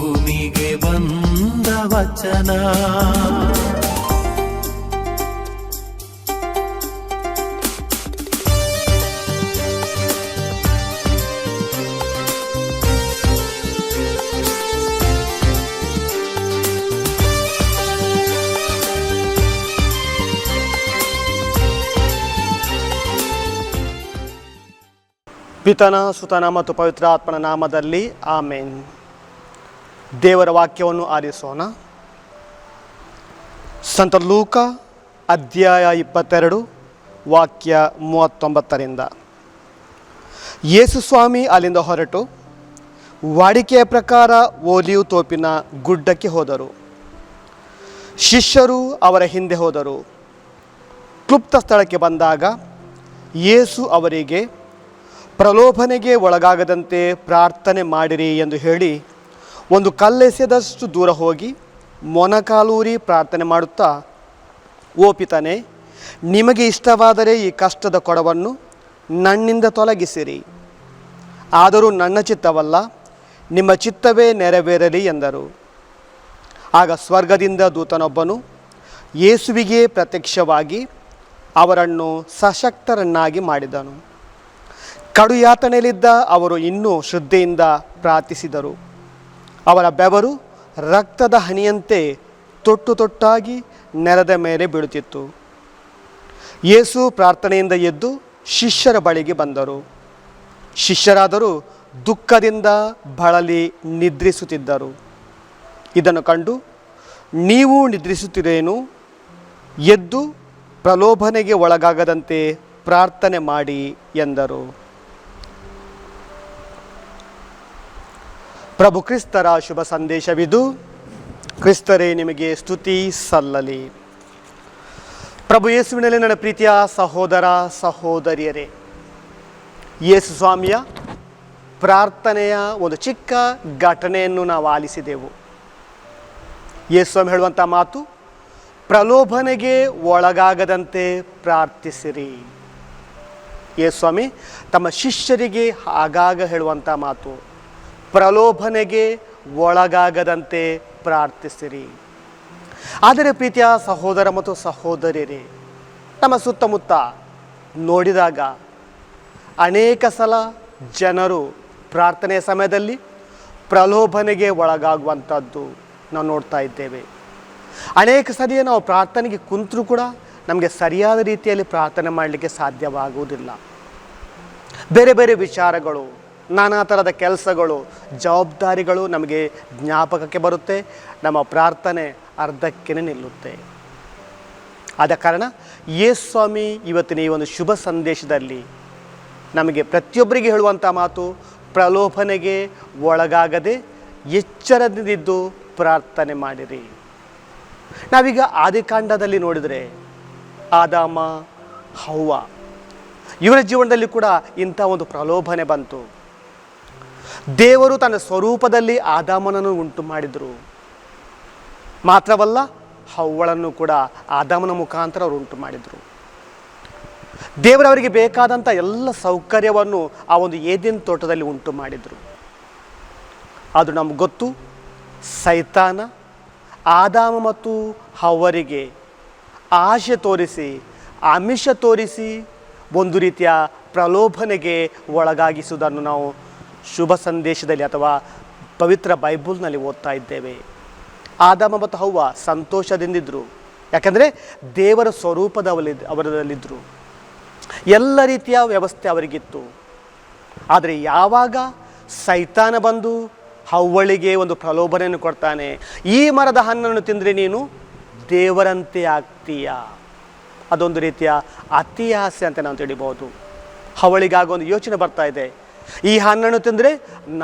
ಭೂಮಿಗೆ ಬಂದ ವಚನ. ಪಿತನ ಸುತನ ಮತ್ತು ಪವಿತ್ರಾತ್ಮನ ನಾಮದಲ್ಲಿ ಆಮೇನ್. ದೇವರ ವಾಕ್ಯವನ್ನು ಆರಿಸೋಣ. ಸಂತ ಲೂಕ, ಅಧ್ಯಾಯ ಇಪ್ಪತ್ತೆರಡು, ವಾಕ್ಯ ಮೂವತ್ತೊಂಬತ್ತರಿಂದ. ಯೇಸು ಸ್ವಾಮಿ ಅಲ್ಲಿಂದ ಹೊರಟು, ವಾಡಿಕೆಯ ಪ್ರಕಾರ ಓಲಿಯು ತೋಪಿನ ಗುಡ್ಡಕ್ಕೆ ಹೋದರು. ಶಿಷ್ಯರು ಅವರ ಹಿಂದೆ ಹೋದರು. ಕ್ಲುಪ್ತ ಸ್ಥಳಕ್ಕೆ ಬಂದಾಗ ಯೇಸು ಅವರಿಗೆ, ಪ್ರಲೋಭನೆಗೆ ಒಳಗಾಗದಂತೆ ಪ್ರಾರ್ಥನೆ ಮಾಡಿರಿ ಎಂದು ಹೇಳಿ ಒಂದು ಕಲ್ಲೆಸೆದಷ್ಟು ದೂರ ಹೋಗಿ ಮೊನಕಾಲೂರಿ ಪ್ರಾರ್ಥನೆ ಮಾಡುತ್ತಾ ಓಪಿತಾನೆ ನಿಮಗೆ ಇಷ್ಟವಾದರೆ ಈ ಕಷ್ಟದ ಕೊಡವನ್ನು ನನ್ನಿಂದ ತೊಲಗಿಸಿರಿ. ಆದರೂ ನನ್ನ ಚಿತ್ತವಲ್ಲ, ನಿಮ್ಮ ಚಿತ್ತವೇ ನೆರವೇರಲಿ ಎಂದರು. ಆಗ ಸ್ವರ್ಗದಿಂದ ದೂತನೊಬ್ಬನು ಯೇಸುವಿಗೆ ಪ್ರತ್ಯಕ್ಷವಾಗಿ ಅವರನ್ನು ಸಶಕ್ತರನ್ನಾಗಿ ಮಾಡಿದನು. ಕಡು ಯಾತನೆಯಲ್ಲಿದ್ದ ಅವರು ಇನ್ನೂ ಶ್ರದ್ಧೆಯಿಂದ ಪ್ರಾರ್ಥಿಸಿದರು. ಅವರ ಬೆವರು ರಕ್ತದ ಹನಿಯಂತೆ ತೊಟ್ಟು ತೊಟ್ಟಾಗಿ ನೆಲದ ಮೇಲೆ ಬೀಳುತ್ತಿತ್ತು. ಯೇಸು ಪ್ರಾರ್ಥನೆಯಿಂದ ಎದ್ದು ಶಿಷ್ಯರ ಬಳಿಗೆ ಬಂದರು. ಶಿಷ್ಯರಾದರೂ ದುಃಖದಿಂದ ಬಳಲಿ ನಿದ್ರಿಸುತ್ತಿದ್ದರು. ಇದನ್ನು ಕಂಡು, ನೀವು ನಿದ್ರಿಸುತ್ತಿರೇನು? ಎದ್ದು ಪ್ರಲೋಭನೆಗೆ ಒಳಗಾಗದಂತೆ ಪ್ರಾರ್ಥನೆ ಮಾಡಿ ಎಂದರು. ಪ್ರಭು ಕ್ರಿಸ್ತರ ಶುಭ ಸಂದೇಶವಿದು. ಕ್ರಿಸ್ತರೇ, ನಿಮಗೆ ಸ್ತುತಿ ಸಲ್ಲಲಿ. ಪ್ರಭು ಯೇಸುವಿನಲ್ಲಿ ನನ್ನ ಪ್ರೀತಿಯ ಸಹೋದರ, ಸಹೋದರಿಯರೇ, ಯೇಸು ಸ್ವಾಮಿಯ ಪ್ರಾರ್ಥನೆಯ ಒಂದು ಚಿಕ್ಕ ಘಟನೆಯನ್ನು ನಾವು ಆಲಿಸಿದೆವು. ಯೇಸು ಸ್ವಾಮಿ ಹೇಳುವಂಥ ಮಾತು, ಪ್ರಲೋಭನೆಗೆ ಒಳಗಾಗದಂತೆ ಪ್ರಾರ್ಥಿಸಿರಿ. ಯೇಸು ಸ್ವಾಮಿ, ತಮ್ಮ ಶಿಷ್ಯರಿಗೆ ಆಗಾಗ ಹೇಳುವಂಥ ಮಾತು. ಪ್ರಲೋಭನೆಗೆ ಒಳಗಾಗದಂತೆ ಪ್ರಾರ್ಥಿಸಿರಿ. ಆದರೆ ಪ್ರೀತಿಯ ಸಹೋದರ ಮತ್ತು ಸಹೋದರಿಯರೇ, ನಮ್ಮ ಸುತ್ತಮುತ್ತ ನೋಡಿದಾಗ ಅನೇಕ ಸಲ ಜನರು ಪ್ರಾರ್ಥನೆಯ ಸಮಯದಲ್ಲಿ ಪ್ರಲೋಭನೆಗೆ ಒಳಗಾಗುವಂಥದ್ದು ನಾವು ನೋಡ್ತಾ ಇದ್ದೇವೆ. ಅನೇಕ ಸಲಿಯ ನಾವು ಪ್ರಾರ್ಥನೆಗೆ ಕುಂತರೂ ಕೂಡ ನಮಗೆ ಸರಿಯಾದ ರೀತಿಯಲ್ಲಿ ಪ್ರಾರ್ಥನೆ ಮಾಡಲಿಕ್ಕೆ ಸಾಧ್ಯವಾಗುವುದಿಲ್ಲ. ಬೇರೆ ಬೇರೆ ವಿಚಾರಗಳು ನಾನಾ ಥರದ ಕೆಲಸಗಳು, ಜವಾಬ್ದಾರಿಗಳು ನಮಗೆ ಜ್ಞಾಪಕಕ್ಕೆ ಬರುತ್ತೆ. ನಮ್ಮ ಪ್ರಾರ್ಥನೆ ಅರ್ಧಕ್ಕೆ ನಿಲ್ಲುತ್ತೆ. ಆದ ಕಾರಣ ಯೇಸು ಸ್ವಾಮಿ ಇವತ್ತಿನ ಈ ಒಂದು ಶುಭ ಸಂದೇಶದಲ್ಲಿ ನಮಗೆ ಪ್ರತಿಯೊಬ್ಬರಿಗೆ ಹೇಳುವಂಥ ಮಾತು, ಪ್ರಲೋಭನೆಗೆ ಒಳಗಾಗದೆ ಎಚ್ಚರದಿಂದಿದ್ದು ಪ್ರಾರ್ಥನೆ ಮಾಡಿರಿ. ನಾವೀಗ ಆದಿಕಾಂಡದಲ್ಲಿ ನೋಡಿದರೆ ಆದಾಮ, ಹವ್ವ ಇವರ ಜೀವನದಲ್ಲಿ ಕೂಡ ಇಂಥ ಒಂದು ಪ್ರಲೋಭನೆ ಬಂತು. ದೇವರು ತನ್ನ ಸ್ವರೂಪದಲ್ಲಿ ಆದಾಮನನ್ನು ಉಂಟು ಮಾಡಿದರು ಮಾತ್ರವಲ್ಲ, ಹವ್ವಳನ್ನು ಕೂಡ ಆದಾಮನ ಮುಖಾಂತರ ಅವರು ಉಂಟು ಮಾಡಿದರು ದೇವರವರಿಗೆ ಬೇಕಾದಂಥ ಎಲ್ಲ ಸೌಕರ್ಯವನ್ನು ಆ ಒಂದು ಏದಿನ ತೋಟದಲ್ಲಿ ಉಂಟು ಮಾಡಿದರು ಅದು ನಮ್ಗೆ ಗೊತ್ತು, ಸೈತಾನ ಆದಾಮ ಮತ್ತು ಹವ್ವರಿಗೆ ಆಶೆ ತೋರಿಸಿ, ಆಮಿಷ ತೋರಿಸಿ ಒಂದು ರೀತಿಯ ಪ್ರಲೋಭನೆಗೆ ಒಳಗಾಗಿಸುವುದನ್ನು ನಾವು ಶುಭ ಸಂದೇಶದಲ್ಲಿ ಅಥವಾ ಪವಿತ್ರ ಬೈಬಲ್ನಲ್ಲಿ ಓದ್ತಾ ಇದ್ದೇವೆ. ಆದಮ ಮತ್ತು ಹವ್ವ ಸಂತೋಷದಿಂದಿದ್ದರು ಯಾಕಂದರೆ ದೇವರ ಸ್ವರೂಪದವಲ್ಲಿ ಅವರಲ್ಲಿದ್ದರು ಎಲ್ಲ ರೀತಿಯ ವ್ಯವಸ್ಥೆ ಅವರಿಗಿತ್ತು. ಆದರೆ ಯಾವಾಗ ಸೈತಾನ ಬಂದು ಹವ್ವಳಿಗೆ ಒಂದು ಪ್ರಲೋಭನೆಯನ್ನು ಕೊಡ್ತಾನೆ, ಈ ಮರದ ಹಣ್ಣನ್ನು ತಿಂದರೆ ನೀನು ದೇವರಂತೆ ಆಗ್ತೀಯ. ಅದೊಂದು ರೀತಿಯ ಅತಿಹಾಸ್ಯ ಅಂತ ನಾವು ತಿಳಿಬಹುದು. ಹವಳಿಗಾಗ ಒಂದು ಯೋಚನೆ ಬರ್ತಾ ಇದೆ. ಈ ಹಣ್ಣನ್ನು ತಿಂದರೆ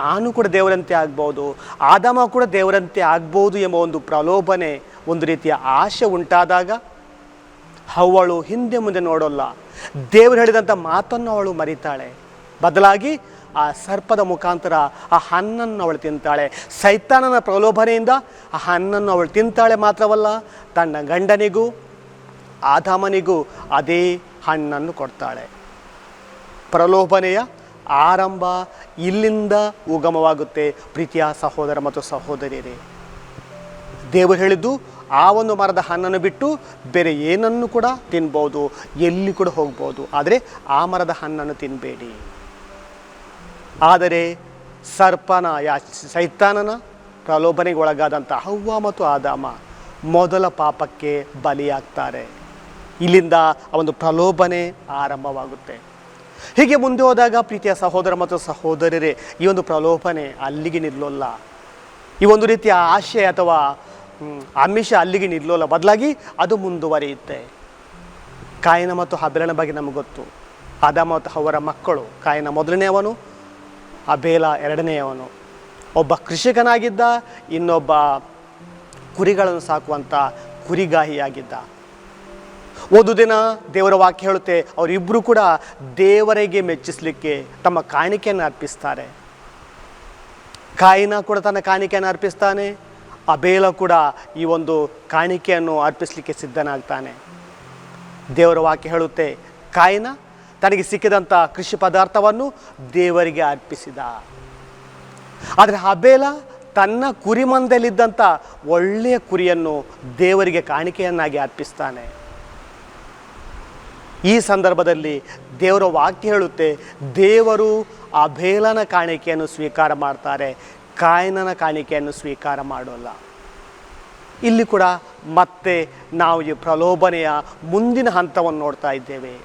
ನಾನು ಕೂಡ ದೇವರಂತೆ ಆಗ್ಬೋದು, ಆದಾಮ ಕೂಡ ದೇವರಂತೆ ಆಗ್ಬೋದು ಎಂಬ ಒಂದು ಪ್ರಲೋಭನೆ, ಒಂದು ರೀತಿಯ ಆಶೆ ಉಂಟಾದಾಗ ಅವಳು ಹಿಂದೆ ಮುಂದೆ ನೋಡೋಲ್ಲ. ದೇವರು ಹೇಳಿದಂಥ ಮಾತನ್ನು ಅವಳು ಮರಿತಾಳೆ. ಬದಲಾಗಿ ಆ ಸರ್ಪದ ಮುಖಾಂತರ ಆ ಹಣ್ಣನ್ನು ಅವಳು ತಿಂತಾಳೆ. ಸೈತಾನನ ಪ್ರಲೋಭನೆಯಿಂದ ಆ ಹಣ್ಣನ್ನು ಅವಳು ತಿಂತಾಳೆ ಮಾತ್ರವಲ್ಲ, ತನ್ನ ಗಂಡನಿಗೂ ಆದಾಮನಿಗೂ ಅದೇ ಹಣ್ಣನ್ನು ಕೊಡ್ತಾಳೆ. ಪ್ರಲೋಭನೆಯ ಆರಂಭ ಇಲ್ಲಿಂದ ಉಗಮವಾಗುತ್ತೆ. ಪ್ರೀತಿಯ ಸಹೋದರ ಮತ್ತು ಸಹೋದರಿಯರೇ. ದೇವರು ಹೇಳಿದ್ದು, ಆ ಒಂದು ಮರದ ಹಣ್ಣನ್ನು ಬಿಟ್ಟು ಬೇರೆ ಏನನ್ನು ಕೂಡ ತಿನ್ಬೋದು, ಎಲ್ಲಿ ಕೂಡ ಹೋಗ್ಬೋದು. ಆದರೆ ಆ ಮರದ ಹಣ್ಣನ್ನು ತಿನ್ನಬೇಡಿ ಆದರೆ ಸರ್ಪನ, ಯಾ, ಸೈತಾನನ ಪ್ರಲೋಭನೆಗೆ ಒಳಗಾದಂಥ ಹವ್ವ ಮತ್ತು ಆದಾಮ ಮೊದಲ ಪಾಪಕ್ಕೆ ಬಲಿಯಾಗ್ತಾರೆ. ಇಲ್ಲಿಂದ ಆ ಒಂದು ಪ್ರಲೋಭನೆ ಆರಂಭವಾಗುತ್ತೆ. ಹೀಗೆ ಮುಂದೆ ಹೋದಾಗ ಪ್ರೀತಿಯ ಸಹೋದರ ಮತ್ತು ಸಹೋದರರೇ, ಈ ಒಂದು ಪ್ರಲೋಭನೆ ಅಲ್ಲಿಗೆ ನಿಲ್ಲೋಲ್ಲ. ಈ ಒಂದು ರೀತಿಯ ಆಶೆ ಅಥವಾ ಆಮಿಷ ಅಲ್ಲಿಗೆ ನಿಲ್ಲೋಲ್ಲ. ಬದಲಾಗಿ ಅದು ಮುಂದುವರಿಯುತ್ತೆ. ಕಾಯಿನ ಮತ್ತು ಹಬೆಲನ ಬಗ್ಗೆ ನಮಗೆ ಗೊತ್ತು. ಆದಾಮ ಮತ್ತು ಅವರ ಮಕ್ಕಳು, ಕಾಯಿನ ಮೊದಲನೆಯವನು ಅಬೇಲ ಎರಡನೆಯವನು ಒಬ್ಬ ಕೃಷಿಕನಾಗಿದ್ದ, ಇನ್ನೊಬ್ಬ ಕುರಿಗಳನ್ನು ಸಾಕುವಂಥ ಕುರಿಗಾಹಿಯಾಗಿದ್ದ. ಒಂದು ದಿನ ದೇವರ ವಾಕ್ಯ ಹೇಳುತ್ತೆ ಅವರಿಬ್ಬರು ಕೂಡ ದೇವರಿಗೆ ಮೆಚ್ಚಿಸಲಿಕ್ಕೆ ತಮ್ಮ ಕಾಣಿಕೆಯನ್ನು ಅರ್ಪಿಸ್ತಾರೆ. ಕಾಯಿನ ಕೂಡ ತನ್ನ ಕಾಣಿಕೆಯನ್ನು ಅರ್ಪಿಸ್ತಾನೆ, ಅಬೇಲ ಕೂಡ ಈ ಒಂದು ಕಾಣಿಕೆಯನ್ನು ಅರ್ಪಿಸಲಿಕ್ಕೆ ಸಿದ್ಧನಾಗ್ತಾನೆ. ದೇವರ ವಾಕ್ಯ ಹೇಳುತ್ತೆ, ಕಾಯಿನ, ತನಗೆ ಸಿಕ್ಕಿದಂಥ ಕೃಷಿ ಪದಾರ್ಥವನ್ನು ದೇವರಿಗೆ ಅರ್ಪಿಸಿದ. ಆದರೆ ಅಬೇಲ ತನ್ನ ಕುರಿಮಂದಲ್ಲಿದ್ದಂಥ ಒಳ್ಳೆಯ ಕುರಿಯನ್ನು ದೇವರಿಗೆ ಕಾಣಿಕೆಯನ್ನಾಗಿ ಅರ್ಪಿಸ್ತಾನೆ. ಈ ಸಂದರ್ಭದಲ್ಲಿ ದೇವರ ವಾಕ್ಯ ಹೇಳುತ್ತೆ, ದೇವರು ಅಬೇಲನ ಕಾಣಿಕೆಯನ್ನು ಸ್ವೀಕಾರ ಮಾಡ್ತಾರೆ, ಕಾಯನನ ಕಾಣಿಕೆಯನ್ನು ಸ್ವೀಕಾರ ಮಾಡೋಲ್ಲ. ಇಲ್ಲಿ ಕೂಡ ಮತ್ತೆ ನಾವು ಈ ಪ್ರಲೋಭನೆಯ ಮುಂದಿನ ಹಂತವನ್ನು ನೋಡ್ತಾ ಇದ್ದೇವೆ.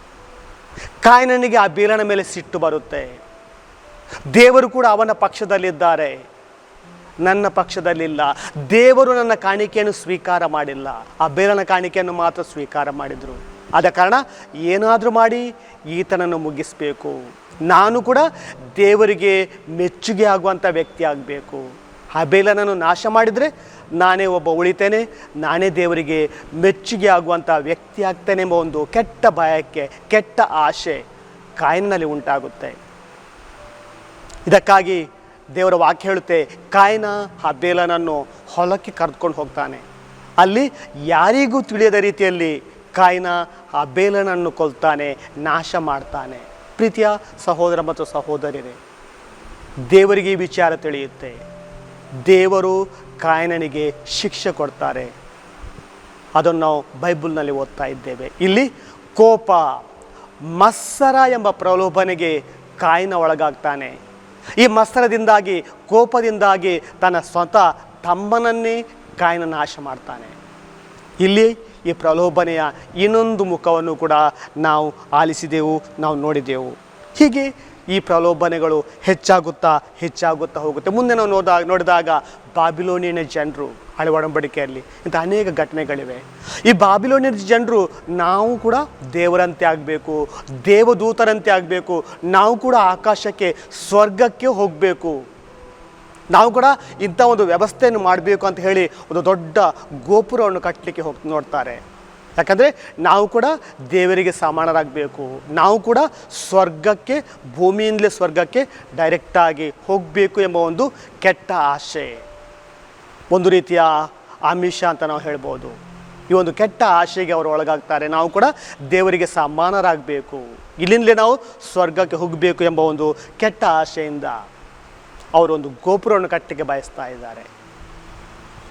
ಕಾಯನನಿಗೆ ಆ ಬೇಲನ ಮೇಲೆ ಸಿಟ್ಟು ಬರುತ್ತೆ. ದೇವರು ಕೂಡ ಅವನ ಪಕ್ಷದಲ್ಲಿದ್ದಾರೆ. ನನ್ನ ಪಕ್ಷದಲ್ಲಿಲ್ಲ. ದೇವರು ನನ್ನ ಕಾಣಿಕೆಯನ್ನು ಸ್ವೀಕಾರ ಮಾಡಿಲ್ಲ. ಆ ಬೇಲನ ಕಾಣಿಕೆಯನ್ನು ಮಾತ್ರ ಸ್ವೀಕಾರ ಮಾಡಿದರು. ಆದ ಕಾರಣ ಏನಾದರೂ ಮಾಡಿ ಈತನನ್ನು ಮುಗಿಸಬೇಕು. ನಾನು ಕೂಡ ದೇವರಿಗೆ ಮೆಚ್ಚುಗೆ ಆಗುವಂಥ ವ್ಯಕ್ತಿ ಆಗಬೇಕು. ಆ ಬೇಲನನ್ನು ನಾಶ ಮಾಡಿದರೆ ನಾನೇ ಒಬ್ಬ ಉಳಿತೇನೆ, ನಾನೇ ದೇವರಿಗೆ ಮೆಚ್ಚುಗೆ ಆಗುವಂಥ ವ್ಯಕ್ತಿ ಆಗ್ತೇನೆ ಎಂಬ ಒಂದು ಕೆಟ್ಟ ಭಯಕ್ಕೆ, ಕೆಟ್ಟ ಆಶೆ ಕಾಯಿನಲ್ಲಿ ಉಂಟಾಗುತ್ತೆ. ಇದಕ್ಕಾಗಿ ದೇವರ ವಾಕ್ಯ ಹೇಳುತ್ತೆ, ಕಾಯಿನ ಆ ಬೇಲನನ್ನು ಹೊಲಕ್ಕೆ ಕರೆದುಕೊಂಡು ಹೋಗ್ತಾನೆ. ಅಲ್ಲಿ ಯಾರಿಗೂ ತಿಳಿಯದ ರೀತಿಯಲ್ಲಿ ಕಾಯಿನ, ಆ ಬೇಲನನ್ನು ಕೊಲ್ತಾನೆ, ನಾಶ ಮಾಡ್ತಾನೆ. ಪ್ರೀತಿಯ ಸಹೋದರ ಮತ್ತು ಸಹೋದರಿಯರೇ, ದೇವರಿಗೆ ವಿಚಾರ ತಿಳಿಯುತ್ತೆ. ದೇವರು ಕಾಯನನಿಗೆ ಶಿಕ್ಷೆ ಕೊಡ್ತಾರೆ. ಅದನ್ನು ನಾವು ಬೈಬಲ್ನಲ್ಲಿ ಓದ್ತಾ ಇದ್ದೇವೆ. ಇಲ್ಲಿ ಕೋಪ, ಮತ್ಸರ ಎಂಬ ಪ್ರಲೋಭನೆಗೆ ಕಾಯಿನ ಒಳಗಾಗ್ತಾನೆ. ಈ ಮತ್ಸರದಿಂದಾಗಿ, ಕೋಪದಿಂದಾಗಿ ತನ್ನ ಸ್ವತಃ ತಮ್ಮನನ್ನೇ ಕಾಯಿನ ನಾಶ ಮಾಡ್ತಾನೆ. ಇಲ್ಲಿ ಈ ಪ್ರಲೋಭನೆಯ ಇನ್ನೊಂದು ಮುಖವನ್ನು ಕೂಡ ನಾವು ಆಲಿಸಿದೆವು, ನಾವು ನೋಡಿದೆವು. ಹೀಗೆ ಈ ಪ್ರಲೋಭನೆಗಳು ಹೆಚ್ಚಾಗುತ್ತಾ ಹೆಚ್ಚಾಗುತ್ತಾ ಹೋಗುತ್ತೆ. ಮುಂದೆ ನಾವು ನೋಡಿದಾಗ ನೋಡಿದಾಗ ಬಾಬಿಲೋನಿಯನ ಜನರು, ಹಳೆ ಒಡಂಬಡಿಕೆಯಲ್ಲಿ ಇಂಥ ಅನೇಕ ಘಟನೆಗಳಿವೆ. ಈ ಬಾಬಿಲೋನಿಯನ ಜನರು ನಾವು ಕೂಡ ದೇವರಂತೆ ಆಗಬೇಕು, ದೇವದೂತರಂತೆ ಆಗಬೇಕು, ನಾವು ಕೂಡ ಆಕಾಶಕ್ಕೆ ಸ್ವರ್ಗಕ್ಕೆ ಹೋಗಬೇಕು. ನಾವು ಕೂಡ ಇಂಥ ಒಂದು ವ್ಯವಸ್ಥೆಯನ್ನು ಮಾಡಬೇಕು ಅಂತ ಹೇಳಿ ಒಂದು ದೊಡ್ಡ ಗೋಪುರವನ್ನು ಕಟ್ಟಲಿಕ್ಕೆ ಹೋಗಿ ನೋಡ್ತಾರೆ. ಯಾಕಂದರೆ ನಾವು ಕೂಡ ದೇವರಿಗೆ ಸಮಾನರಾಗಬೇಕು. ನಾವು ಕೂಡ ಸ್ವರ್ಗಕ್ಕೆ, ಭೂಮಿಯಿಂದಲೇ ಸ್ವರ್ಗಕ್ಕೆ ಡೈರೆಕ್ಟಾಗಿ ಹೋಗಬೇಕು ಎಂಬ ಒಂದು ಕೆಟ್ಟ ಆಶೆ ಒಂದು ರೀತಿಯ ಆಮಿಷ ಅಂತ ನಾವು ಹೇಳ್ಬೋದು. ಈ ಒಂದು ಕೆಟ್ಟ ಆಶೆಗೆ ಅವರು ಒಳಗಾಗ್ತಾರೆ. ನಾವು ಕೂಡ ದೇವರಿಗೆ ಸಮಾನರಾಗಬೇಕು. ಇಲ್ಲಿಂದಲೇ ನಾವು ಸ್ವರ್ಗಕ್ಕೆ ಹೋಗಬೇಕು ಎಂಬ ಒಂದು ಕೆಟ್ಟ ಆಶೆಯಿಂದ ಅವರೊಂದು ಗೋಪುರವನ್ನು ಕಟ್ಟಿಗೆ ಬಯಸ್ತಾ ಇದ್ದಾರೆ.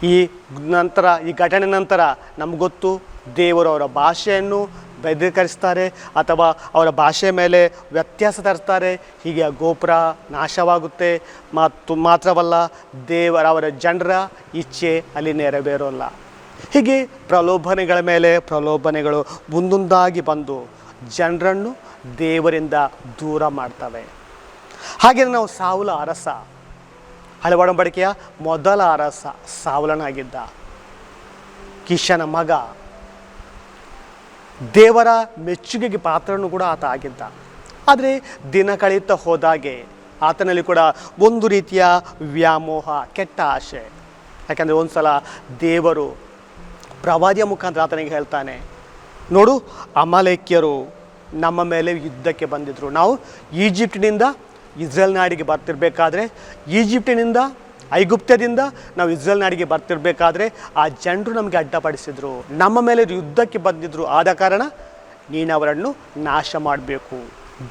ಈ ನಂತರ, ಈ ಘಟನೆ ನಂತರ ನಮ್ಗೆ ಗೊತ್ತು ದೇವರು ಅವರ ಭಾಷೆಯನ್ನು ಬೆದರಿಕರಿಸ್ತಾರೆ ಅಥವಾ ಅವರ ಭಾಷೆ ಮೇಲೆ ವ್ಯತ್ಯಾಸ ತರಿಸ್ತಾರೆ. ಹೀಗೆ ಆ ಗೋಪುರ ನಾಶವಾಗುತ್ತೆ. ಮತ್ತು ಮಾತ್ರವಲ್ಲ, ದೇವರ, ಅವರ ಜನರ ಇಚ್ಛೆ ಅಲ್ಲಿ ನೆರವೇರೋಲ್ಲ. ಹೀಗೆ ಪ್ರಲೋಭನೆಗಳ ಮೇಲೆ ಪ್ರಲೋಭನೆಗಳು ಮುಂದೊಂದಾಗಿ ಬಂದು ಜನರನ್ನು ದೇವರಿಂದ ದೂರ ಮಾಡ್ತವೆ. ಹಾಗೆ ನಾವು ಸಾವುಲ ಅರಸ. ಹಳೆ ಒಡಂಬಡಿಕೆಯ ಮೊದಲ ಅರಸ ಸಾವಲನಾಗಿದ್ದ ಕಿಶನ ಮಗ. ದೇವರ ಮೆಚ್ಚುಗೆಗೆ ಪಾತ್ರನೂ ಕೂಡ ಆತ ಆಗಿದ್ದ. ಆದರೆ ದಿನ ಕಳೆಯುತ್ತಾ ಹೋದಾಗೆ ಆತನಲ್ಲಿ ಕೂಡ ಒಂದು ರೀತಿಯ ವ್ಯಾಮೋಹ, ಕೆಟ್ಟ ಆಶೆ ಯಾಕೆಂದರೆ ಒಂದು ಸಲ ದೇವರು ಪ್ರವಾದಿಯ ಮುಖಾಂತರ ಆತನಿಗೆ ಹೇಳ್ತಾನೆ, ನೋಡು, ಅಮಾಲೇಕ್ಯರು ನಮ್ಮ ಮೇಲೆ ಯುದ್ಧಕ್ಕೆ ಬಂದಿದ್ದರು ನಾವು ಈಜಿಪ್ಟಿನಿಂದ ಇಸ್ರೇಲ್ ನಾಡಿಗೆ ಬರ್ತಿರಬೇಕಾದ್ರೆ ಈಜಿಪ್ಟಿನಿಂದ, ಐಗುಪ್ತ್ಯದಿಂದ ನಾವು ಇಸ್ರೇಲ್ ನಾಡಿಗೆ ಬರ್ತಿರಬೇಕಾದ್ರೆ ಆ ಜನರು ನಮಗೆ ಅಡ್ಡಪಡಿಸಿದರು. ನಮ್ಮ ಮೇಲೆ ಯುದ್ಧಕ್ಕೆ ಬಂದಿದ್ದರು ಆದ ಕಾರಣ ನೀನು ಅವರನ್ನು ನಾಶ ಮಾಡಬೇಕು.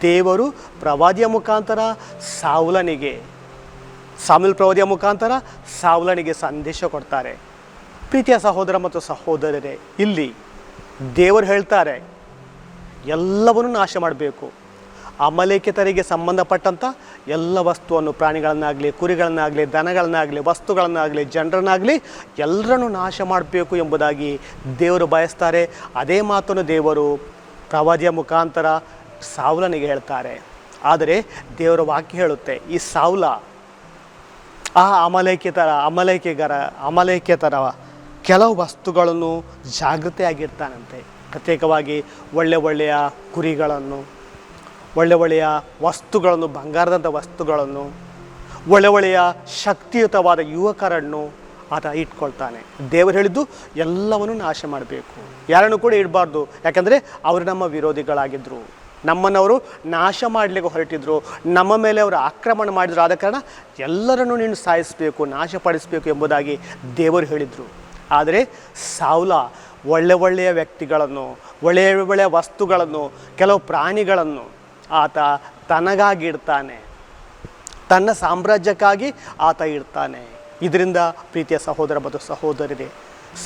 ದೇವರು ಪ್ರವಾದಿಯ ಮುಖಾಂತರ ಸಾವುಲನಿಗೆ ಸಾಮಿಲ್ ಪ್ರವಾದಿಯ ಮುಖಾಂತರ ಸಾವುಲನಿಗೆ ಸಂದೇಶ ಕೊಡ್ತಾರೆ. ಪ್ರೀತಿಯ ಸಹೋದರ ಮತ್ತು ಸಹೋದರರೇ, ಇಲ್ಲಿ ದೇವರು ಹೇಳ್ತಾರೆ, ಎಲ್ಲವನ್ನೂ ನಾಶ ಮಾಡಬೇಕು. ಅಮಲೇಖಿತರಿಗೆ ಸಂಬಂಧಪಟ್ಟಂಥ ಎಲ್ಲ ವಸ್ತುವನ್ನು, ಪ್ರಾಣಿಗಳನ್ನಾಗಲಿ, ಕುರಿಗಳನ್ನಾಗಲಿ, ದನಗಳನ್ನಾಗಲಿ, ವಸ್ತುಗಳನ್ನಾಗಲಿ, ಜನರನ್ನಾಗಲಿ ಎಲ್ಲರನ್ನು ನಾಶ ಮಾಡಬೇಕು ಎಂಬುದಾಗಿ ದೇವರು ಬಯಸ್ತಾರೆ. ಅದೇ ಮಾತನ್ನು ದೇವರು ಪ್ರವಾದಿಯ ಮುಖಾಂತರ ಸಾವುಲನಿಗೆ ಹೇಳ್ತಾರೆ. ಆದರೆ ದೇವರ ವಾಕ್ಯ ಹೇಳುತ್ತೆ, ಈ ಸಾವುಲ, ಆ ಅಮಲೇಖ್ಯತರ ಅಮಲೇಖ್ಯಗರ ಅಮಲೇಖ್ಯತರ ಕೆಲವು ವಸ್ತುಗಳನ್ನು ಜಾಗೃತೆಯಾಗಿರ್ತಾನಂತೆ. ಪ್ರತ್ಯೇಕವಾಗಿ ಒಳ್ಳೆ ಒಳ್ಳೆಯ ಕುರಿಗಳನ್ನು ಒಳ್ಳೆ ಒಳ್ಳೆಯ ವಸ್ತುಗಳನ್ನು, ಬಂಗಾರದಂಥ ವಸ್ತುಗಳನ್ನು, ಒಳ್ಳೆ ಒಳ್ಳೆಯ ಶಕ್ತಿಯುತವಾದ ಯುವಕರನ್ನು ಆತ ಇಟ್ಕೊಳ್ತಾನೆ. ದೇವರು ಹೇಳಿದ್ದು ಎಲ್ಲವನ್ನು ನಾಶ ಮಾಡಬೇಕು. ಯಾರನ್ನು ಕೂಡ ಇಡಬಾರ್ದು. ಯಾಕಂದರೆ ಅವರು ನಮ್ಮ ವಿರೋಧಿಗಳಾಗಿದ್ದರು ನಮ್ಮನ್ನವರು ನಾಶ ಮಾಡಲಿಕ್ಕೆ ಹೊರಟಿದ್ರು. ನಮ್ಮ ಮೇಲೆ ಅವರು ಆಕ್ರಮಣ ಮಾಡಿದ್ರು. ಆದ ಕಾರಣ ಎಲ್ಲರನ್ನು ನೀನು ಸಾಯಿಸಬೇಕು ನಾಶಪಡಿಸಬೇಕು ಎಂಬುದಾಗಿ ದೇವರು ಹೇಳಿದರು. ಆದರೆ ಸಾವುಲ ಒಳ್ಳೆ ಒಳ್ಳೆಯ ವ್ಯಕ್ತಿಗಳನ್ನು ಒಳ್ಳೆಯ ಒಳ್ಳೆಯ ವಸ್ತುಗಳನ್ನು, ಕೆಲವು ಪ್ರಾಣಿಗಳನ್ನು ಆತ ತನಗಾಗಿ ಇಡ್ತಾನೆ. ತನ್ನ ಸಾಮ್ರಾಜ್ಯಕ್ಕಾಗಿ ಆತ ಇಡ್ತಾನೆ. ಇದರಿಂದ ಪ್ರೀತಿಯ ಸಹೋದರ ಮತ್ತು ಸಹೋದರರೇ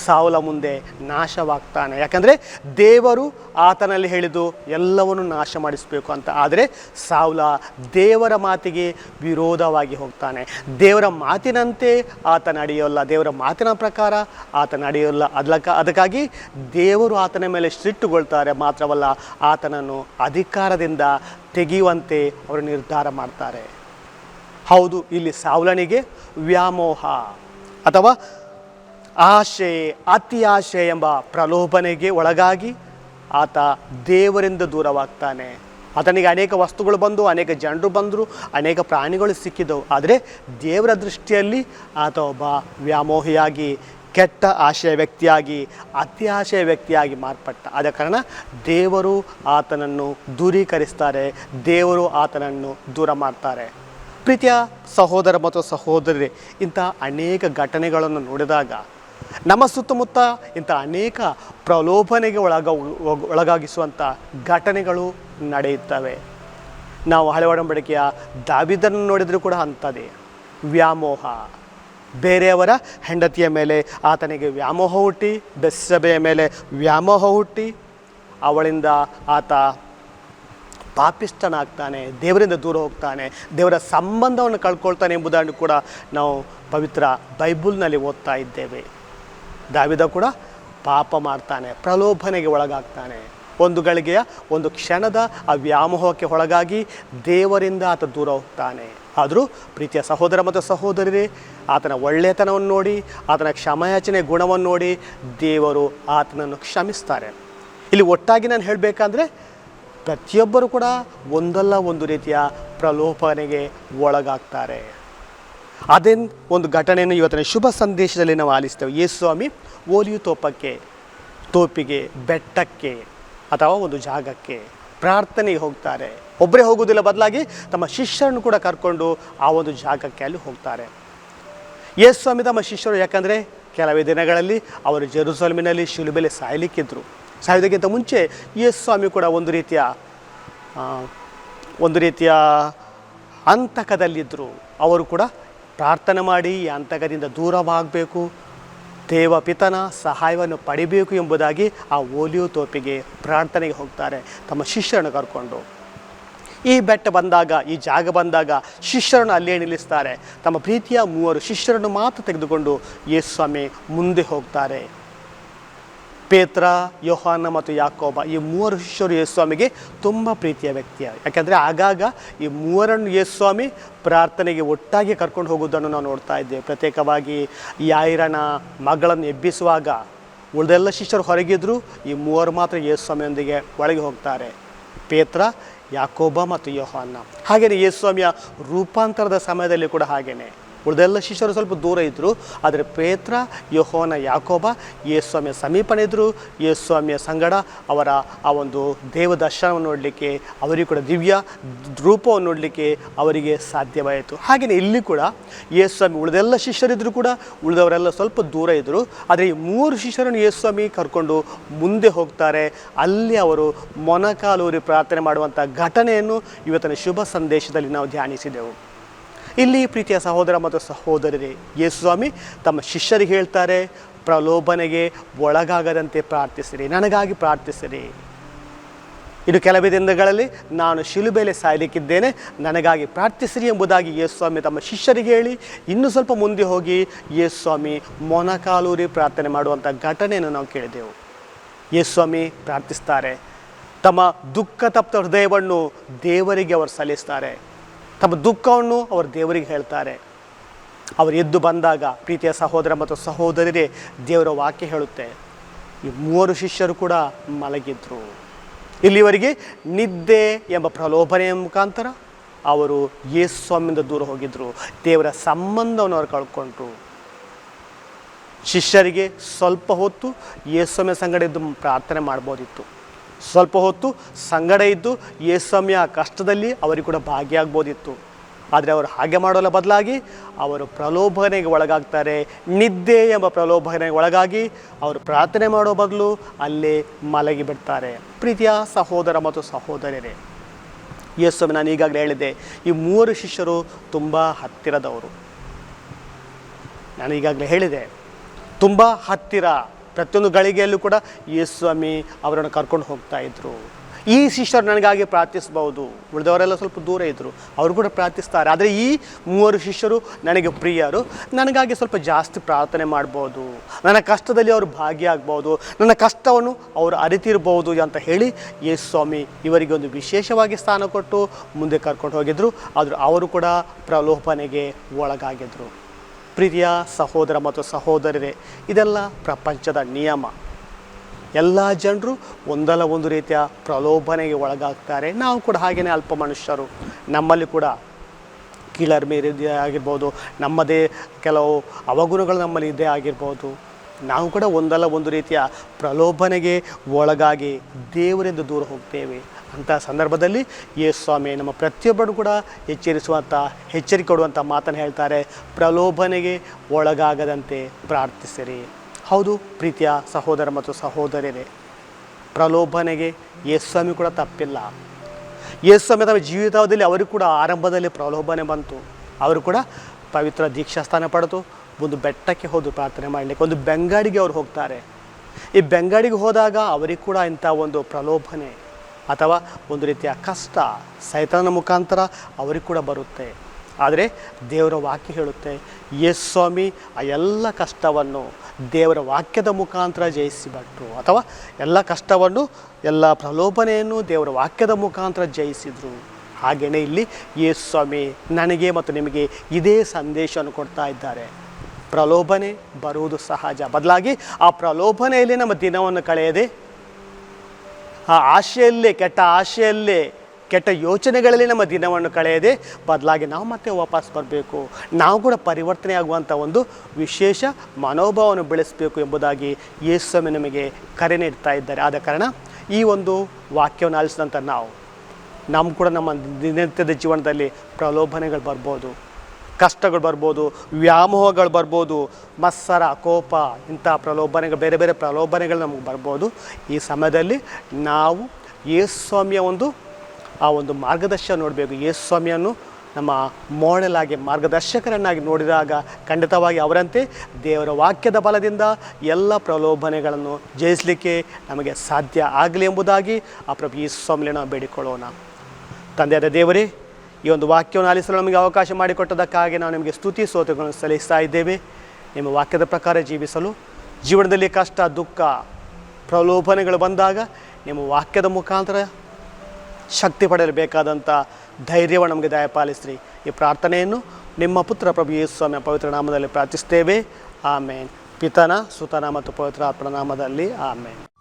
ಸಾವಲ ಮುಂದೆ ನಾಶವಾಗ್ತಾನೆ. ಯಾಕಂದರೆ ದೇವರು ಆತನಲ್ಲಿ ಹೇಳಿದ್ದು ಎಲ್ಲವನ್ನು ನಾಶ ಮಾಡಿಸಬೇಕು ಅಂತ. ಆದರೆ ಸಾವಲ ದೇವರ ಮಾತಿಗೆ ವಿರೋಧವಾಗಿ ಹೋಗ್ತಾನೆ. ದೇವರ ಮಾತಿನಂತೆ ಆತ ನಡೆಯೋಲ್ಲ. ದೇವರ ಮಾತಿನ ಪ್ರಕಾರ ಆತ ನಡೆಯೋಲ್ಲ. ಅದಕ್ಕ ಅದಕ್ಕಾಗಿ ದೇವರು ಆತನ ಮೇಲೆ ಸಿಟ್ಟುಗೊಳ್ತಾರೆ. ಮಾತ್ರವಲ್ಲ ಆತನನ್ನು ಅಧಿಕಾರದಿಂದ ತೆಗೆಯುವಂತೆ ಅವರು ನಿರ್ಧಾರ ಮಾಡ್ತಾರೆ. ಹೌದು, ಇಲ್ಲಿ ಸಾವಲನಿಗೆ ವ್ಯಾಮೋಹ ಅಥವಾ ಆಶೆ, ಅತಿ ಆಶೆ ಎಂಬ ಪ್ರಲೋಭನೆಗೆ ಒಳಗಾಗಿ ಆತ ದೇವರಿಂದ ದೂರವಾಗ್ತಾನೆ. ಆತನಿಗೆ ಅನೇಕ ವಸ್ತುಗಳು ಬಂದು, ಅನೇಕ ಜನರು ಬಂದರು, ಅನೇಕ ಪ್ರಾಣಿಗಳು ಸಿಕ್ಕಿದವು. ಆದರೆ ದೇವರ ದೃಷ್ಟಿಯಲ್ಲಿ ಆತ ಒಬ್ಬ ವ್ಯಾಮೋಹಿಯಾಗಿ, ಕೆಟ್ಟ ಆಶಯ ವ್ಯಕ್ತಿಯಾಗಿ, ಅತಿ ಆಶಯ ವ್ಯಕ್ತಿಯಾಗಿ ಮಾರ್ಪಟ್ಟ. ಆದ ಕಾರಣ ದೇವರು ಆತನನ್ನು ದೂರೀಕರಿಸ್ತಾರೆ, ದೇವರು ಆತನನ್ನು ದೂರ ಮಾಡ್ತಾರೆ. ಪ್ರೀತಿಯ ಸಹೋದರ ಮತ್ತು ಸಹೋದರಿ ಇಂಥ ಅನೇಕ ಘಟನೆಗಳನ್ನು ನೋಡಿದಾಗ ನಮ್ಮ ಸುತ್ತಮುತ್ತ ಇಂಥ ಅನೇಕ ಪ್ರಲೋಭನೆಗೆ ಒಳಗ ಒಳಗಾಗಿಸುವಂಥ ಘಟನೆಗಳು ನಡೆಯುತ್ತವೆ. ನಾವು ಹಳೆ ಒಡಂಬಡಿಕೆಯ ದಾವಿದನ್ನು ನೋಡಿದರೂ ಕೂಡ ಅಂಥದ್ದೇ. ವ್ಯಾಮೋಹ. ಬೇರೆಯವರ ಹೆಂಡತಿಯ ಮೇಲೆ ಆತನಿಗೆ ವ್ಯಾಮೋಹ ಹುಟ್ಟಿ ಬೆಸ್ಸಭೆಯ ಮೇಲೆ ವ್ಯಾಮೋಹ ಹುಟ್ಟಿ, ಅವಳಿಂದ ಆತ ಪಾಪಿಷ್ಟನಾಗ್ತಾನೆ ದೇವರಿಂದ ದೂರ ಹೋಗ್ತಾನೆ, ದೇವರ ಸಂಬಂಧವನ್ನು ಕಳ್ಕೊಳ್ತಾನೆ ಎಂಬುದನ್ನು ಕೂಡ ನಾವು ಪವಿತ್ರ ಬೈಬಲ್ನಲ್ಲಿ ಓದ್ತಾ ಇದ್ದೇವೆ. ದಾವಿದ ಕೂಡ ಪಾಪ ಮಾಡ್ತಾನೆ, ಪ್ರಲೋಭನೆಗೆ ಒಳಗಾಗ್ತಾನೆ. ಒಂದು ಗಳಿಗೆಯ ಒಂದು ಕ್ಷಣದ ಆ ವ್ಯಾಮೋಹಕ್ಕೆ ಒಳಗಾಗಿ ದೇವರಿಂದ ಆತ ದೂರ ಹೋಗ್ತಾನೆ. ಆದರೂ ಪ್ರೀತಿಯ ಸಹೋದರ ಮತ್ತು ಸಹೋದರರೇ, ಆತನ ಒಳ್ಳೆಯತನವನ್ನು ನೋಡಿ, ಆತನ ಕ್ಷಮಯಾಚನೆ ಗುಣವನ್ನು ನೋಡಿ ದೇವರು ಆತನನ್ನು ಕ್ಷಮಿಸ್ತಾರೆ. ಇಲ್ಲಿ ಒಟ್ಟಾಗಿ ನಾನು ಹೇಳಬೇಕಂದ್ರೆ, ಪ್ರತಿಯೊಬ್ಬರು ಕೂಡ ಒಂದಲ್ಲ ಒಂದು ರೀತಿಯ ಪ್ರಲೋಭನೆಗೆ ಒಳಗಾಗ್ತಾರೆ. ಅದೇ ಒಂದು ಘಟನೆಯನ್ನು ಇವತ್ತಿನ ಶುಭ ಸಂದೇಶದಲ್ಲಿ ನಾವು ಆಲಿಸ್ತೇವೆ. ಯೇಸು ಸ್ವಾಮಿ ಓಲಿಯು ತೋಪಕ್ಕೆ, ತೋಪಿಗೆ, ಬೆಟ್ಟಕ್ಕೆ ಅಥವಾ ಒಂದು ಜಾಗಕ್ಕೆ ಪ್ರಾರ್ಥನೆಗೆ ಹೋಗ್ತಾರೆ. ಒಬ್ಬರೇ ಹೋಗುವುದಿಲ್ಲ ಬದಲಾಗಿ ತಮ್ಮ ಶಿಷ್ಯರನ್ನು ಕೂಡ ಕರ್ಕೊಂಡು ಆ ಒಂದು ಜಾಗಕ್ಕೆ ಅಲ್ಲಿ ಹೋಗ್ತಾರೆ. ಯೇಸು ಸ್ವಾಮಿ ತಮ್ಮ ಶಿಷ್ಯರು ಯಾಕಂದರೆ ಕೆಲವೇ ದಿನಗಳಲ್ಲಿ ಅವರು ಜೆರುಸಲಮಿನಲ್ಲಿ ಶಿಲುಬೆಲೆ ಸಾಯಲಿಕ್ಕಿದ್ರು. ಸಾಯೋದಕ್ಕಿಂತ ಮುಂಚೆ ಯೇಸು ಸ್ವಾಮಿ ಕೂಡ ಒಂದು ರೀತಿಯ ಒಂದು ರೀತಿಯ ಅಂತಕದಲ್ಲಿದ್ದರು ಅವರು ಕೂಡ ಪ್ರಾರ್ಥನೆ ಮಾಡಿ ಈ ಅಂತಕದಿಂದ ದೂರವಾಗಬೇಕು. ದೇವ ಪಿತನ ಸಹಾಯವನ್ನು ಪಡಿಬೇಕು ಎಂಬುದಾಗಿ ಆ ಓಲಿಯೋ ತೋಪಿಗೆ ಪ್ರಾರ್ಥನೆಗೆ ಹೋಗ್ತಾರೆ. ತಮ್ಮ ಶಿಷ್ಯರನ್ನು ಕರ್ಕೊಂಡು. ಈ ಬೆಟ್ಟ ಬಂದಾಗ, ಈ ಜಾಗ ಬಂದಾಗ ಶಿಷ್ಯರನ್ನು ಅಲ್ಲೇ ನಿಲ್ಲಿಸ್ತಾರೆ. ತಮ್ಮ ಪ್ರೀತಿಯ ಮೂವರು ಶಿಷ್ಯರನ್ನು ಮಾತ್ರ ತೆಗೆದುಕೊಂಡು ಯೇಸ್ವಾಮಿ ಸ್ವಾಮಿ ಮುಂದೆ ಹೋಗ್ತಾರೆ. ಪೇತ್ರ, ಯೋಹಾನ ಮತ್ತು ಯಾಕೋಬ ಈ ಮೂವರು ಶಿಷ್ಯರು ಯೇಸುಸ್ವಾಮಿಗೆ ತುಂಬ ಪ್ರೀತಿಯ ವ್ಯಕ್ತಿ. ಯಾಕೆಂದರೆ ಆಗಾಗ ಈ ಮೂವರನ್ನು ಯೇಸುಸ್ವಾಮಿ ಪ್ರಾರ್ಥನೆಗೆ ಒಟ್ಟಾಗಿ ಕರ್ಕೊಂಡು ಹೋಗೋದನ್ನು ನಾವು ನೋಡ್ತಾ ಇದ್ದೇವೆ. ಪ್ರತ್ಯೇಕವಾಗಿ ಯಾಯಿರನ ಮಗಳನ್ನು ಎಬ್ಬಿಸುವಾಗ ಉಳಿದೆಲ್ಲ ಶಿಷ್ಯರು ಹೊರಗಿದ್ರು, ಈ ಮೂವರು ಮಾತ್ರ ಯೇಸುಸ್ವಾಮಿಯೊಂದಿಗೆ ಒಳಗೆ ಹೋಗ್ತಾರೆ. ಪೇತ್ರ, ಯಾಕೋಬ ಮತ್ತು ಯೋಹಾನ. ಹಾಗೆಯೇ ಯೇಸುಸ್ವಾಮಿಯ ರೂಪಾಂತರದ ಸಮಯದಲ್ಲಿ ಕೂಡ ಹಾಗೇನೆ. ಉಳಿದೆಲ್ಲ ಶಿಷ್ಯರು ಸ್ವಲ್ಪ ದೂರ ಇದ್ದರು ಆದರೆ ಪೇತ್ರ, ಯಹೋನ, ಯಾಕೋಬ ಯೇಸ್ವಾಮಿಯ ಸಮೀಪನೇ ಇದ್ದರು ಯೇಸ್ವಾಮಿಯ ಸಂಗಡ ಅವರ ಆ ಒಂದು ದೇವ ದರ್ಶನವನ್ನು ನೋಡಲಿಕ್ಕೆ ಅವರಿಗೂ ಕೂಡ ದಿವ್ಯ ರೂಪವನ್ನು ನೋಡಲಿಕ್ಕೆ ಅವರಿಗೆ ಸಾಧ್ಯವಾಯಿತು. ಹಾಗೆಯೇ ಇಲ್ಲಿ ಕೂಡ ಯೇಸ್ವಾಮಿ ಉಳಿದೆಲ್ಲ ಶಿಷ್ಯರಿದ್ದರೂ ಕೂಡ ಉಳಿದವರೆಲ್ಲ ಸ್ವಲ್ಪ ದೂರ ಇದ್ದರು ಆದರೆ ಈ ಮೂರು ಶಿಷ್ಯರನ್ನು ಯೇಸ್ವಾಮಿ ಕರ್ಕೊಂಡು ಮುಂದೆ ಹೋಗ್ತಾರೆ. ಅಲ್ಲಿ ಅವರು ಮೊನಕಾಲೂರಿ ಪ್ರಾರ್ಥನೆ ಮಾಡುವಂಥ ಘಟನೆಯನ್ನು ಇವತ್ತಿನ ಶುಭ ಸಂದೇಶದಲ್ಲಿ ನಾವು ಧ್ಯಾನಿಸಿದೆವು. ಇಲ್ಲಿ ಪ್ರೀತಿಯ ಸಹೋದರ ಮತ್ತು ಸಹೋದರರೇ ಯೇಸುಸ್ವಾಮಿ ತಮ್ಮ ಶಿಷ್ಯರಿಗೆ ಹೇಳ್ತಾರೆ, ಪ್ರಲೋಭನೆಗೆ ಒಳಗಾಗದಂತೆ ಪ್ರಾರ್ಥಿಸಿರಿ, ನನಗಾಗಿ ಪ್ರಾರ್ಥಿಸಿರಿ. ಇದು ಕೆಲವೇ ದಿನಗಳಲ್ಲಿ ನಾನು ಶಿಲುಬೆಲೆ ಸಾಯಲಿಕ್ಕಿದ್ದೇನೆ, ನನಗಾಗಿ ಪ್ರಾರ್ಥಿಸಿರಿ ಎಂಬುದಾಗಿ ಯೇಸುಸ್ವಾಮಿ ತಮ್ಮ ಶಿಷ್ಯರಿಗೆ ಹೇಳಿ, ಇನ್ನೂ ಸ್ವಲ್ಪ ಮುಂದೆ ಹೋಗಿ ಯೇಸುಸ್ವಾಮಿ ಮೊನಕಾಲೂರಿ ಪ್ರಾರ್ಥನೆ ಮಾಡುವಂಥ ಘಟನೆಯನ್ನು ನಾವು ಕೇಳಿದೆವು. ಯೇಸುಸ್ವಾಮಿ ಪ್ರಾರ್ಥಿಸ್ತಾರೆ, ತಮ್ಮ ದುಃಖ ತಪ್ತ ಹೃದಯವನ್ನು ದೇವರಿಗೆ ಅವರು ಸಲ್ಲಿಸ್ತಾರೆ. ತಮ್ಮ ದುಃಖವನ್ನು ಅವರು ದೇವರಿಗೆ ಹೇಳ್ತಾರೆ. ಅವರು ಎದ್ದು ಬಂದಾಗ ಪ್ರೀತಿಯ ಸಹೋದರ ಮತ್ತು ಸಹೋದರರೇ ದೇವರ ವಾಕ್ಯ ಹೇಳುತ್ತೆ. ಈ ಮೂವರು ಶಿಷ್ಯರು ಕೂಡ ಮಲಗಿದ್ರು. ಇಲ್ಲಿವರೆಗೆ ನಿದ್ದೆ ಎಂಬ ಪ್ರಲೋಭನೆಯ ಮುಖಾಂತರ ಅವರು ಯೇಸು ಸ್ವಾಮಿಯಿಂದ ದೂರ ಹೋಗಿದ್ರು. ದೇವರ ಸಂಬಂಧವನ್ನು ಅವರು ಕಳ್ಕೊಂಡ್ರು. ಶಿಷ್ಯರಿಗೆ ಸ್ವಲ್ಪ ಹೊತ್ತು ಯೇಸ್ವಾಮಿಯ ಸಂಗಡ ಇದ್ದು ಪ್ರಾರ್ಥನೆ ಮಾಡ್ಬೋದಿತ್ತು. ಸ್ವಲ್ಪ ಹೊತ್ತು ಸಂಗಡ ಇದ್ದು ಯೇಸ್ವಾಮಿಯ ಕಷ್ಟದಲ್ಲಿ ಅವರಿಗೆ ಕೂಡ ಭಾಗಿಯಾಗ್ಬೋದಿತ್ತು. ಆದರೆ ಅವರು ಹಾಗೆ ಮಾಡೋಲ್ಲ ಬದಲಾಗಿ ಅವರು ಪ್ರಲೋಭನೆಗೆ ಒಳಗಾಗ್ತಾರೆ. ನಿದ್ದೆ ಎಂಬ ಪ್ರಲೋಭನೆಗೆ ಒಳಗಾಗಿ ಅವರು ಪ್ರಾರ್ಥನೆ ಮಾಡೋ ಬದಲು ಅಲ್ಲೇ ಮಲಗಿ ಬಿಡ್ತಾರೆ. ಪ್ರೀತಿಯ ಸಹೋದರ ಮತ್ತು ಸಹೋದರರೇ ಯೇಸ್ವಾಮಿ ನಾನು ಈಗಾಗಲೇ ಹೇಳಿದೆ ಈ ಮೂವರು ಶಿಷ್ಯರು ತುಂಬ ಹತ್ತಿರದವರು. ನಾನು ಈಗಾಗಲೇ ಹೇಳಿದೆ ತುಂಬ ಹತ್ತಿರ. ಪ್ರತಿಯೊಂದು ಗಳಿಗೆಯಲ್ಲೂ ಕೂಡ ಯೇಸ್ವಾಮಿ ಅವರನ್ನು ಕರ್ಕೊಂಡು ಹೋಗ್ತಾ ಇದ್ರು. ಈ ಶಿಷ್ಯರು ನನಗಾಗಿ ಪ್ರಾರ್ಥಿಸ್ಬೋದು ಉಳಿದವರೆಲ್ಲ ಸ್ವಲ್ಪ ದೂರ ಇದ್ದರು ಅವರು ಕೂಡ ಪ್ರಾರ್ಥಿಸ್ತಾರೆ. ಆದರೆ ಈ ಮೂವರು ಶಿಷ್ಯರು ನನಗೆ ಪ್ರಿಯರು. ನನಗಾಗಿ ಸ್ವಲ್ಪ ಜಾಸ್ತಿ ಪ್ರಾರ್ಥನೆ ಮಾಡ್ಬೋದು. ನನ್ನ ಕಷ್ಟದಲ್ಲಿ ಅವರು ಭಾಗಿಯಾಗ್ಬೋದು. ನನ್ನ ಕಷ್ಟವನ್ನು ಅವರು ಅರಿತಿರ್ಬೋದು ಅಂತ ಹೇಳಿ ಯೇಸ್ವಾಮಿ ಇವರಿಗೆ ಒಂದು ವಿಶೇಷವಾಗಿ ಸ್ಥಾನ ಕೊಟ್ಟು ಮುಂದೆ ಕರ್ಕೊಂಡು ಹೋಗಿದ್ರು. ಆದರೂ ಅವರು ಕೂಡ ಪ್ರಲೋಭನೆಗೆ ಒಳಗಾಗಿದ್ರು. ಪ್ರೀತಿಯ ಸಹೋದರ ಮತ್ತು ಸಹೋದರರೇ, ಇದೆಲ್ಲ ಪ್ರಪಂಚದ ನಿಯಮ. ಎಲ್ಲ ಜನರು ಒಂದಲ್ಲ ಒಂದು ರೀತಿಯ ಪ್ರಲೋಭನೆಗೆ ಒಳಗಾಗ್ತಾರೆ. ನಾವು ಕೂಡ ಹಾಗೆಯೇ ಅಲ್ಪ ಮನುಷ್ಯರು. ನಮ್ಮಲ್ಲಿ ಕೂಡ ಕೀಳರ್ ಮೇರಿದೆ ಆಗಿರ್ಬೋದು. ನಮ್ಮದೇ ಕೆಲವು ಅವಗುಣಗಳು ನಮ್ಮಲ್ಲಿ ಇದ್ದೇ ಆಗಿರ್ಬೋದು. ನಾವು ಕೂಡ ಒಂದಲ್ಲ ಒಂದು ರೀತಿಯ ಪ್ರಲೋಭನೆಗೆ ಒಳಗಾಗಿ ದೇವರಿಂದ ದೂರ ಹೋಗ್ತೇವೆ. ಅಂಥ ಸಂದರ್ಭದಲ್ಲಿ ಯೇಸು ಸ್ವಾಮಿ ನಮ್ಮ ಪ್ರತಿಯೊಬ್ಬರು ಕೂಡ ಎಚ್ಚರಿಸುವಂಥ, ಎಚ್ಚರಿಕೆ ಕೊಡುವಂಥ ಮಾತನ್ನು ಹೇಳ್ತಾರೆ. ಪ್ರಲೋಭನೆಗೆ ಒಳಗಾಗದಂತೆ ಪ್ರಾರ್ಥಿಸಿರಿ. ಹೌದು, ಪ್ರೀತಿಯ ಸಹೋದರ ಮತ್ತು ಸಹೋದರಿಯರೇ, ಪ್ರಲೋಭನೆಗೆ ಯೇಸು ಸ್ವಾಮಿ ಕೂಡ ತಪ್ಪಿಲ್ಲ. ಯೇಸು ಸ್ವಾಮಿ ತಮ್ಮ ಜೀವಿತಾವಧಿಯಲ್ಲಿ ಅವರು ಕೂಡ ಆರಂಭದಲ್ಲಿ ಪ್ರಲೋಭನೆ ಬಂತು. ಅವರು ಕೂಡ ಪವಿತ್ರ ದೀಕ್ಷಾಸ್ಥಾನ ಪಡೆದು ಒಂದು ಬೆಟ್ಟಕ್ಕೆ ಹೋದು ಪ್ರಾರ್ಥನೆ ಮಾಡಲಿಕ್ಕೆ, ಒಂದು ಬೆಂಗಾಡಿಗೆ ಅವರು ಹೋಗ್ತಾರೆ. ಈ ಬೆಂಗಾಡಿಗೆ ಹೋದಾಗ ಅವರಿಗೆ ಕೂಡ ಇಂಥ ಒಂದು ಪ್ರಲೋಭನೆ. ಅಥವಾ ಒಂದು ರೀತಿಯ ಕಷ್ಟ ಸೈತಾನ ಮುಖಾಂತರ ಅವರಿಗೆ ಕೂಡ ಬರುತ್ತೆ. ಆದರೆ ದೇವರ ವಾಕ್ಯ ಹೇಳುತ್ತೆ ಎಸ್ ಸ್ವಾಮಿ, ಆ ಎಲ್ಲ ಕಷ್ಟವನ್ನು ದೇವರ ವಾಕ್ಯದ ಮುಖಾಂತರ ಜಯಿಸಿಬಿಟ್ರು ಅಥವಾ, ಎಲ್ಲ ಕಷ್ಟವನ್ನು, ಎಲ್ಲ ಪ್ರಲೋಭನೆಯನ್ನು ದೇವರ ವಾಕ್ಯದ ಮುಖಾಂತರ ಜಯಿಸಿದರು. ಹಾಗೆಯೇ ಇಲ್ಲಿ ಯೇಸು ಸ್ವಾಮಿ, ನನಗೆ ಮತ್ತು ನಿಮಗೆ ಇದೇ ಸಂದೇಶವನ್ನು ಕೊಡ್ತಾ ಇದ್ದಾರೆ. ಪ್ರಲೋಭನೆ ಬರುವುದು ಸಹಜ. ಬದಲಾಗಿ ಆ ಪ್ರಲೋಭನೆಯಲ್ಲಿ ನಮ್ಮ ದಿನವನ್ನು ಕಳೆಯದೆ ಆ ಆಶೆಯಲ್ಲೇ, ಕೆಟ್ಟ ಆಶೆಯಲ್ಲೇ, ಕೆಟ್ಟ ಯೋಚನೆಗಳಲ್ಲಿ ನಮ್ಮ ದಿನವನ್ನು ಕಳೆಯದೆ ಬದಲಾಗಿ ನಾವು ಮತ್ತೆ ವಾಪಸ್ ಬರಬೇಕು. ನಾವು ಕೂಡ ಪರಿವರ್ತನೆ ಆಗುವಂಥ ಒಂದು ವಿಶೇಷ ಮನೋಭಾವವನ್ನು ಬೆಳೆಸಬೇಕು ಎಂಬುದಾಗಿ ಯೇಸ್ವಾಮಿ ನಮಗೆ ಕರೆ ನೀಡ್ತಾ ಇದ್ದಾರೆ. ಆದ ಕಾರಣ ಈ ಒಂದು ವಾಕ್ಯವನ್ನು ಆಲಿಸಿದಂಥ ನಾವು ನಮ್ಮ ಕೂಡ ನಮ್ಮ ದಿನನಿತ್ಯದ ಜೀವನದಲ್ಲಿ ಪ್ರಲೋಭನೆಗಳು ಬರ್ಬೋದು. ಕಷ್ಟಗಳು ಬರ್ಬೋದು, ವ್ಯಾಮೋಹಗಳು ಬರ್ಬೋದು, ಮತ್ಸರ, ಕೋಪ ಇಂಥ ಪ್ರಲೋಭನೆಗಳು, ಬೇರೆ ಬೇರೆ ಪ್ರಲೋಭನೆಗಳು ನಮಗೆ ಬರ್ಬೋದು. ಈ ಸಮಯದಲ್ಲಿ ನಾವು ಯೇಸ್ವಾಮಿಯ ಒಂದು, ಆ ಒಂದು ಮಾರ್ಗದರ್ಶನ ನೋಡಬೇಕು. ಯೇಸ್ವಾಮಿಯನ್ನು ನಮ್ಮ ಮಾಡೆಲ್ ಆಗಿ ಮಾರ್ಗದರ್ಶಕರನ್ನಾಗಿ ನೋಡಿದಾಗ ಖಂಡಿತವಾಗಿ ಅವರಂತೆ ದೇವರ ವಾಕ್ಯದ ಬಲದಿಂದ ಎಲ್ಲ ಪ್ರಲೋಭನೆಗಳನ್ನು ಜಯಿಸಲಿಕ್ಕೆ ನಮಗೆ ಸಾಧ್ಯ ಆಗಲಿ ಎಂಬುದಾಗಿ ಆ ಪ್ರಭು ಯೇಸ್ವಾಮಿಲಿ ನಾವು ಬೇಡಿಕೊಳ್ಳೋಣ. ತಂದೆಯಾದ ದೇವರೇ ಈ ಒಂದು ವಾಕ್ಯವನ್ನು ಆಲಿಸಲು ನಮಗೆ ಅವಕಾಶ ಮಾಡಿಕೊಟ್ಟದಕ್ಕಾಗಿ ನಾವು ನಿಮಗೆ ಸ್ತುತಿ ಸೋತುಗಳನ್ನು ಸಲ್ಲಿಸ್ತಾ ಇದ್ದೇವೆ. ನಿಮ್ಮ ವಾಕ್ಯದ ಪ್ರಕಾರ ಜೀವಿಸಲು, ಜೀವನದಲ್ಲಿ ಕಷ್ಟ, ದುಃಖ, ಪ್ರಲೋಭನೆಗಳು ಬಂದಾಗ ನಿಮ್ಮ ವಾಕ್ಯದ ಮುಖಾಂತರ ಶಕ್ತಿ ಪಡೆಯಲು ಬೇಕಾದಂಥ ಧೈರ್ಯವನ್ನು ನಮಗೆ ದಯಪಾಲಿಸ್ರಿ. ಈ ಪ್ರಾರ್ಥನೆಯನ್ನು ನಿಮ್ಮ ಪುತ್ರ ಪ್ರಭು ಯೇಸು ಸ್ವಾಮಿಯ ಪವಿತ್ರ ನಾಮದಲ್ಲಿ ಪ್ರಾರ್ಥಿಸ್ತೇವೆ ಆಮೇನ್. ಪಿತನ, ಸುತನ ಮತ್ತು ಪವಿತ್ರ ಆತ್ಮನ ನಾಮದಲ್ಲಿ ಆಮೇನ್.